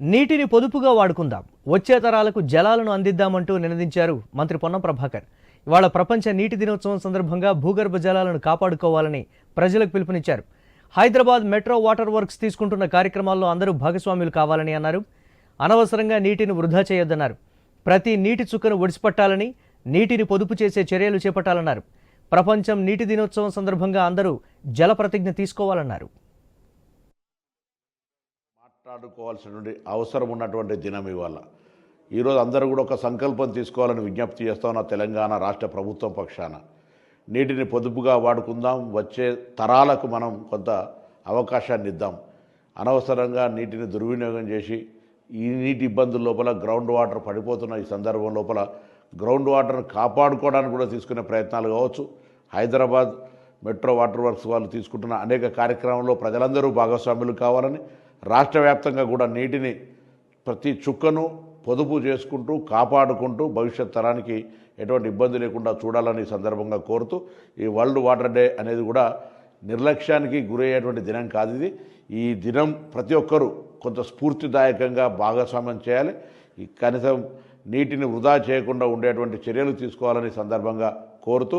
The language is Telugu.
నీటిని పొదుపుగా వాడుకుందాం. వచ్చే తరాలకు జలాలను అందిద్దామంటూ నినదించారు మంత్రి పొన్నం ప్రభాకర్. ఇవాళ ప్రపంచ నీటి దినోత్సవం సందర్భంగా భూగర్భ జలాలను కాపాడుకోవాలని ప్రజలకు పిలుపునిచ్చారు. హైదరాబాద్ మెట్రో వాటర్ వర్క్స్ తీసుకుంటున్న కార్యక్రమాల్లో అందరూ భాగస్వాములు కావాలని అన్నారు. అనవసరంగా నీటిని వృధా చేయొద్దన్నారు. ప్రతి నీటి చుక్కను ఒడిసిపట్టాలని నీటిని పొదుపు చేసే చర్యలు చేపట్టాలన్నారు. ప్రపంచం నీటి దినోత్సవం సందర్భంగా అందరూ జల ప్రతిజ్ఞ తీసుకోవాలన్నారు. మాట్లాడుకోవాల్సినటువంటి అవసరం ఉన్నటువంటి దినం ఇవాళ. ఈరోజు అందరూ కూడా ఒక సంకల్పం తీసుకోవాలని విజ్ఞప్తి చేస్తామన్న తెలంగాణ రాష్ట్ర ప్రభుత్వం పక్షాన. నీటిని పొదుపుగా వాడుకుందాం వచ్చే తరాలకు మనం కొంత అవకాశాన్ని ఇద్దాం. అనవసరంగా నీటిని దుర్వినియోగం చేసి ఈ నీటి ఇబ్బందుల లోపల గ్రౌండ్ వాటర్ పడిపోతున్న ఈ సందర్భం లోపల గ్రౌండ్ వాటర్ను కాపాడుకోవడానికి కూడా తీసుకునే ప్రయత్నాలు కావచ్చు. హైదరాబాద్ మెట్రో వాటర్ వర్క్స్ వాళ్ళు తీసుకుంటున్న అనేక కార్యక్రమంలో ప్రజలందరూ భాగస్వాములు కావాలని రాష్ట్ర వ్యాప్తంగా కూడా నీటిని ప్రతి చుక్కను పొదుపు చేసుకుంటూ కాపాడుకుంటూ భవిష్యత్ తరానికి ఎటువంటి ఇబ్బంది లేకుండా చూడాలని సందర్భంగా కోరుతూ ఈ వరల్డ్ వాటర్ డే అనేది కూడా నిర్లక్ష్యానికి గురయ్యేటువంటి దినం కాదు ఇది. ఈ దినం ప్రతి ఒక్కరూ కొంత స్ఫూర్తిదాయకంగా భాగస్వామ్యం చేయాలి. ఈ కనీసం నీటిని వృధా చేయకుండా ఉండేటువంటి చర్యలు తీసుకోవాలని సందర్భంగా కోరుతూ